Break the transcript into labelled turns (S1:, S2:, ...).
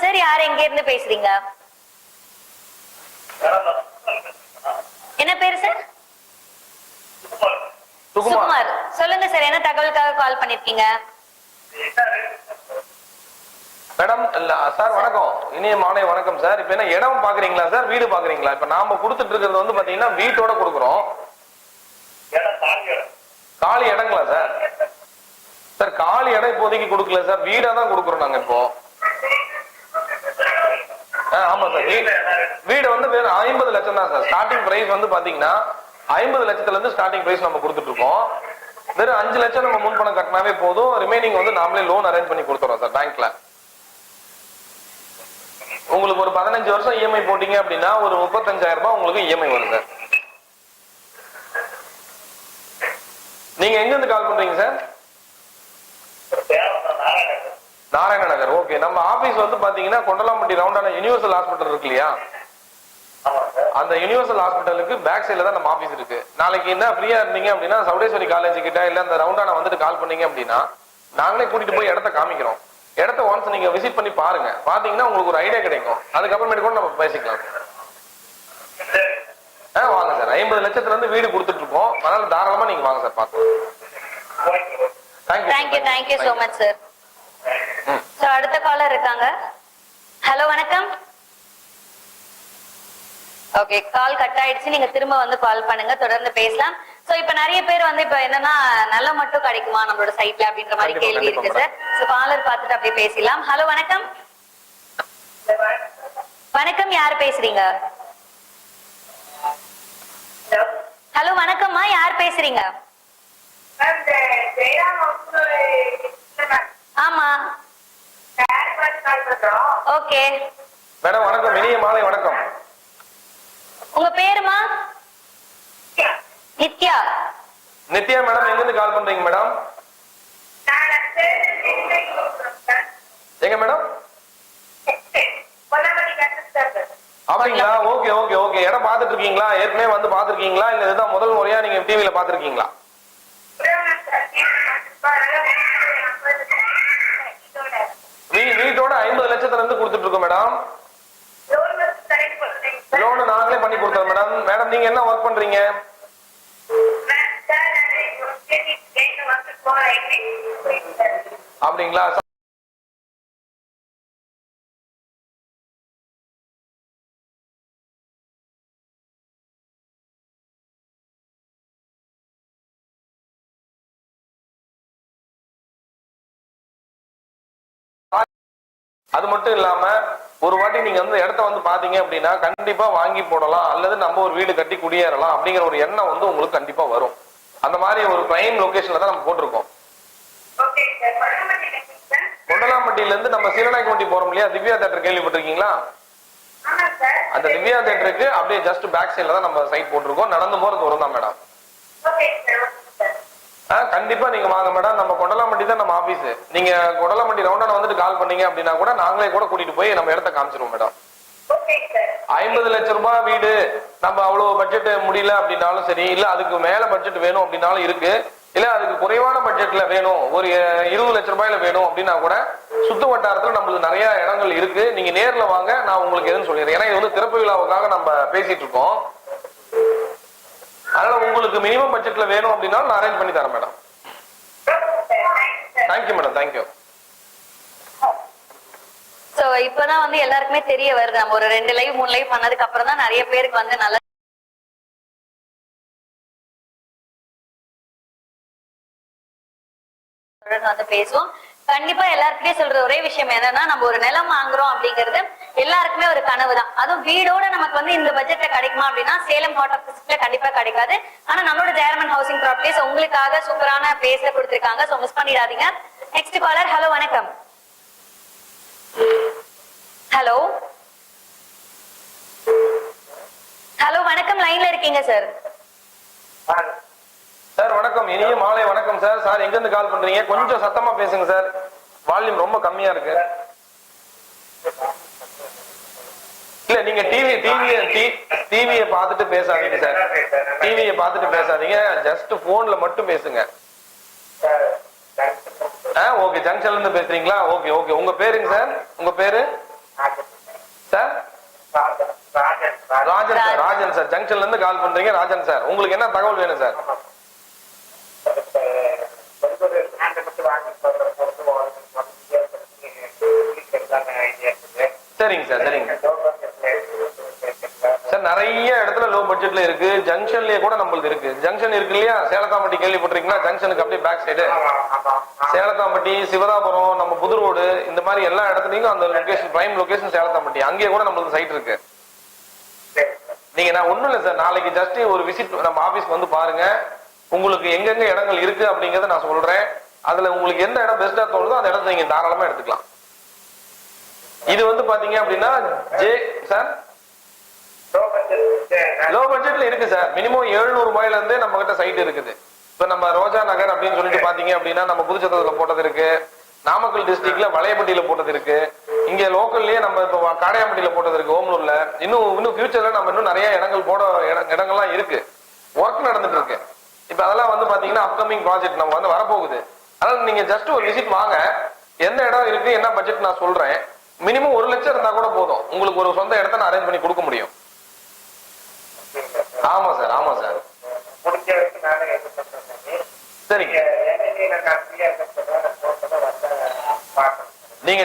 S1: வணக்கம் சார் யார் எங்க இருந்து பேசுறீங்க? என்ன பேரு சார்?
S2: சுகுமார்.
S1: சொல்லுங்க சார் என்ன தகவலுக்காக கால் பண்ணிருக்கீங்க?
S2: மேடம் இல்ல சார் வணக்கம். இனிய மாலை வணக்கம் சார். இப்ப என்ன இடம் பாக்குறீங்களா சார்? வீடு பாக்குறீங்களா? இப்ப நாம கொடுத்துட்டு இருக்கிறது வந்து பாத்தீங்கன்னா வீட்டோட கொடுக்குறோம். காலி இடங்களா சார்? சார் காலி இடம் இப்போதைக்கு கொடுக்கல சார். வீடா தான் கொடுக்குறோம் நாங்க இப்போ ஆ, ஆமா சார் வீடு. வீடு வந்து வெறும் ஐம்பது லட்சம் தான் சார். ஸ்டார்டிங் பிரைஸ் வந்து பாத்தீங்கன்னா ஐம்பது லட்சத்துல இருந்து ஸ்டார்டிங் பிரைஸ் நம்ம கொடுத்துட்டு இருக்கோம். வெறும் அஞ்சு லட்சம் நம்ம முன்பணம் கட்டினாவே போதும். ரிமைனிங் வந்து நாமளே லோன் அரேஞ்ச் பண்ணி கொடுத்துறோம் சார் பேங்க்ல உங்களுக்கு ஒரு பதினஞ்சு வருஷம் இஎம்ஐ போட்டீங்க அப்படின்னா ஒரு முப்பத்தஞ்சாயிரம் ரூபாய் உங்களுக்கு இஎம்ஐ வரும் சார். நீங்க எங்க இருந்து கால் பண்றீங்க சார்? நாராயண நகர். ஓகே நம்ம ஆபீஸ் வந்து பாத்தீங்கன்னா கொண்டலாம்பட்டி ரவுண்டான யுனிவர்சல் ஹாஸ்பிட்டல் இருக்கு இல்லையா? அந்த யுனிவர்சல் ஹாஸ்பிட்டலுக்கு பேக் சைடுல தான் நம்ம ஆபீஸ் இருக்கு. நாளைக்கு என்ன ஃப்ரீயா இருந்தீங்க அப்படின்னா சவுடேஸ்வரி காலேஜ் கிட்ட இல்ல அந்த ரவுண்டான வந்துட்டு கால் பண்ணீங்க அப்படின்னா நாங்களே கூட்டிட்டு போய் இடத்த காமிக்கிறோம். இடத்த ஒன்ஸ் நீங்க விசிட் பண்ணி பாருங்க. பாத்தீங்கன்னா உங்களுக்கு ஒரு ஐடியா கிடைக்கும். அதுக்கப்புறமேட்டு கூட நம்ம பேசிக்கலாம். ஆ வாங்க சார் ஐம்பது லட்சத்துல இருந்து வீடு கொடுத்துட்டு இருக்கோம். அதனால தாராளமா நீங்க வாங்க சார் பார்க்கலாம் thank you
S1: thank you thank you so much sir அடுத்த காலர் இருக்காங்க. ஹலோ வணக்கம். ஓகே கால் கட் ஆயிடுச்சு. நீங்க திரும்ப வந்து கால் பண்ணுங்க. தொடர்ந்து பேசலாம். சோ இப்ப நிறைய பேர் வந்து இப்ப என்னன்னா நல்ல மட்டும் கிடைக்குமா நம்மளோட சைட்ல அப்படின்ற மாதிரி கேள்வி இருக்கு சார் சோ காலர் பார்த்துட்டு அப்படியே பேசலாம் ஹலோ வணக்கம். வணக்கம் யார் பேசுறீங்க? ஹலோ வணக்கம்மா யார் பேசுறீங்க? ஆமா. ஓகே
S2: மேடம் வணக்கம். இனிய மாலை வணக்கம்.
S1: உங்க பேருமா? நித்யா.
S2: நித்யா. மேடம் எங்க இருந்து கால் பண்றீங்க மேடம்? எங்க மேடம்? அப்படிங்களா? ஓகே ஓகே ஓகே இடம் பார்த்துட்டு இருக்கீங்களா? ஏற்கனவே வந்து பார்த்துருக்கீங்களா? இல்ல இதுதான் முதல் முறையா நீங்க டிவில பார்த்துருக்கீங்களா வீ வீட்டோட ஐம்பது லட்சத்துல இருந்து கொடுத்துட்டு இருக்கோம் மேடம் லோனு நாங்களே பண்ணி கொடுத்தோம் மேடம் மேடம் நீங்க என்ன ஒர்க் பண்றீங்க? அப்படிங்களா? அது மட்டும் இல்லாம ஒரு வாட்டி நீங்க வந்து இடத்த வந்து பாத்தீங்க அப்படின்னா கண்டிப்பா வாங்கி போடலாம் அல்லது நம்ம ஒரு வீடு கட்டி குடியேறலாம் அப்படிங்கிற ஒரு எண்ணம் வந்து உங்களுக்கு கண்டிப்பா வரும். அந்த மாதிரி ஒரு பிரைம் லொகேஷன்ல தான் நம்ம போட்டிருக்கோம். கொண்டலாம்பட்டியில இருந்து நம்ம சீரநாயக்கம்பட்டி போறோம் இல்லையா? திவ்யா தேட்டர் கேள்விப்பட்டிருக்கீங்களா? அந்த திவ்யா தேட்டருக்கு அப்படியே ஜஸ்ட் பேக் சைடுல தான் நம்ம சைட் போட்டிருக்கோம். நடந்து போற தூரம் தான் மேடம் கண்டிப்பா நீங்க வாங்க மேடம் நம்ம கொண்டலாம்பட்டி தான் நம்ம ஆபீஸ் நீங்க கொண்டலாம்பட்டி ரவுண்டான வந்துட்டு கால் பண்ணீங்க அப்படின்னா கூட நாங்களே கூட கூட்டிட்டு போய் நம்ம இடத்த காமிச்சிருவோம் மேடம் ஐம்பது லட்சம் ரூபாய் வீடு. நம்ம அவ்வளவு பட்ஜெட் முடியல அப்படின்னாலும் சரி இல்ல அதுக்கு மேல பட்ஜெட் வேணும் அப்படின்னாலும் இருக்கு. இல்ல அதுக்கு குறைவான பட்ஜெட்ல வேணும். ஒரு இருபது லட்சம் ரூபாயில வேணும் அப்படின்னா கூட சுத்து வட்டாரத்துல நம்மளுக்கு நிறைய இடங்கள் இருக்கு. நீங்க நேர்ல வாங்க நான் உங்களுக்கு எதுன்னு சொல்லிடுறேன். ஏன்னா இது வந்து திறப்பு விழாவுக்காக நம்ம பேசிட்டு இருக்கோம். உங்களுக்கு மினிமம் பட்ஜெட்ல வேணும் அப்படின்னா நான் அரேஞ்ச் பண்ணி தரேன் madam thank you madam thank you
S1: so இப்பதான் வந்து எல்லாருக்குமே தெரிய வருது. நம்ம ஒரு ரெண்டு லைவ் மூணு லைவ் பண்ணதுக்கு அப்புறம் தான் நிறைய பேருக்கு வந்து நல்ல வந்து பேசுவோம். கண்டிப்பா எல்லாருக்குமே சொல்ற ஒரே விஷயம் என்னன்னா நம்ம ஒரு நிலம் வாங்குறோம் அப்படிங்கறது எல்லாருக்குமே ஒரு கனவு தான். அதுவும் வீடோட நமக்கு வந்து இந்த பட்ஜெட்ல கிடைக்குமா அப்படின்னா சேலம் ஹாட் ஆஃபீஸ்ல கண்டிப்பா கிடைக்காது. ஆனா நம்மளோட ஜெயரமன் ஹவுசிங் ப்ராப்பர்ட்டிஸ் உங்களுக்காக சூப்பரான பிளேஸ்ல கொடுத்திருக்காங்க. சோ மிஸ் பண்ணிடாதீங்க. நெக்ஸ்ட் காலர் ஹலோ வணக்கம். ஹலோ ஹலோ வணக்கம் லைன்ல இருக்கீங்க சார்
S2: சார் வணக்கம். இனிய மாலை வணக்கம் சார். சார் எங்க இருந்து கால் பண்றீங்க? கொஞ்சம் சத்தமா பேசுங்க சார். வால்யூம் ரொம்ப கம்மியா இருக்கு. இல்ல நீங்க டிவி டிவி டிவியை பார்த்துட்டு பேசாதீங்க சார் டிவியை பார்த்துட்டு பேசாதீங்க. ஜஸ்ட் போன்ல மட்டும் பேசுங்க. ஆ ஓகே ஜங்ஷன்ல இருந்து பேசுறீங்களா? ஓகே ஓகே உங்க பேருங்க சார் உங்க பேரு? Sir Rajan sir Rajan sir ஜங்ஷன்ல இருந்து கால் பண்றீங்க ராஜன் சார் உங்களுக்கு என்ன தகவல் வேணும் சார் சரிங்க சார் சரிங்க. சார் நிறைய இடத்துல லோ பட்ஜெட்ல இருக்கு. ஜங்ஷன்லயே கூட நம்மளுக்கு இருக்கு. ஜங்ஷன் இருக்கு இல்லையா? சேலத்தாம்பட்டி கேள்விப்பட்டிருக்கீங்களா? ஜங்ஷனுக்கு அப்படியே பேக் சைடு சேலத்தாம்பட்டி சிவதாபுரம் நம்ம புது ரோடு இந்த மாதிரி எல்லா இடத்துலயும் அந்த லொகேஷன் பிரைம் லொகேஷன் சேலத்தாம்பட்டி. அங்கேயே கூட நம்மளுக்கு சைட் இருக்கு. நீங்க நான் ஒண்ணும் இல்ல சார் நாளைக்கு ஜஸ்ட் ஒரு விசிட் நம்ம ஆபீஸ்க்கு வந்து பாருங்க. உங்களுக்கு எங்கெங்க இடங்கள் இருக்கு அப்படிங்கறத நான் சொல்றேன். அதுல உங்களுக்கு எந்த இடம் பெஸ்டா தோணுதோ அந்த இடத்த நீங்க தாராளமா எடுத்துக்கலாம். இது வந்து பாத்தீங்க அப்படின்னா ஜே சார் லோ பட்ஜெட்ல இருக்கு சார் மினிமம் 700 ரூபாயில இருந்தே நம்ம கிட்ட சைட் இருக்குது. இப்ப நம்ம ரோஜா நகர் அப்படின்னு சொல்லிட்டு பாத்தீங்க அப்படின்னா நம்ம புதுச்சத்திரத்துல போட்டது இருக்கு. நாமக்கல் டிஸ்ட்ரிக்ட்ல வளையப்பட்டியில போட்டது இருக்கு. இங்க லோக்கல்லயே நம்ம இப்ப காடையாம்பட்டியில போட்டது இருக்கு ஓமலூர்ல. இன்னும் இன்னும் ஃபியூச்சர்ல நம்ம இன்னும் நிறைய இடங்கள் போட இட- இடங்கள்லாம் இருக்கு. ஒர்க் நடந்துட்டு இருக்கு. இப்ப அதெல்லாம் வந்து பாத்தீங்கன்னா அப்கமிங் ப்ராஜெக்ட் நம்ம வந்து வரப்போகுது. அதனால நீங்க ஜஸ்ட் ஒரு விசிட் வாங்க. எந்த இடம் இருக்கு என்ன பட்ஜெட் நான் சொல்றேன். மினிமம் ஒரு லட்சம் இருந்தா கூட போதும். உங்களுக்கு ஒரு சொந்த இடத்த நான் அரேஞ்ச் பண்ணி கொடுக்க முடியும். ஆமா சார் ஆமா சார். முடிஞ்ச வரைக்கும் நானே சரிங்க. நீங்க